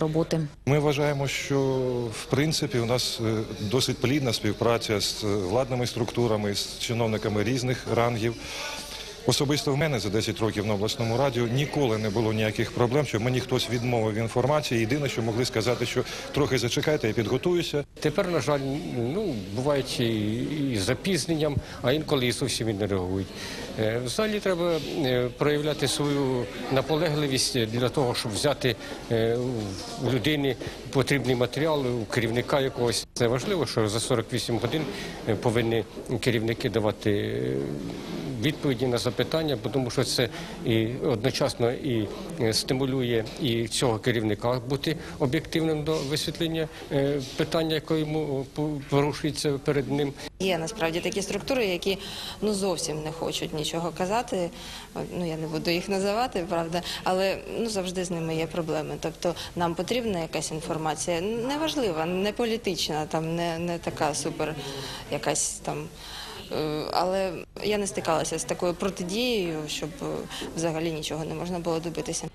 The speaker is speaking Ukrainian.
роботи. Ми вважаємо, що в принципі у нас е, досить плідна співпраця з е, владними структурами, з чиновниками різних рангів. Особисто в мене за 10 років на обласному радіо ніколи не було ніяких проблем, щоб мені хтось відмовив інформації. Єдине, що могли сказати, що трохи зачекайте, я підготуюся. Тепер, на жаль, ну бувають і, з запізненням, а інколи і зовсім і не реагують. Е, Взагалі треба е, проявляти свою наполегливість для того, щоб взяти е, у людини потрібний матеріал, у керівника якогось. Це важливо, що за 48 годин е, повинні керівники давати. Відповіді на запитання, тому що це і одночасно і е, стимулює і цього керівника бути об'єктивним до висвітлення е, питання, яке йому е, порушується перед ним. Є насправді такі структури, які ну зовсім не хочуть нічого казати. Ну я не буду їх називати, правда, але ну завжди з ними є проблеми. Тобто нам потрібна якась інформація, неважлива, не політична, там не, не така супер якась там. Е, Але я не стикалася з такою протидією, щоб е, взагалі нічого не можна було добитися.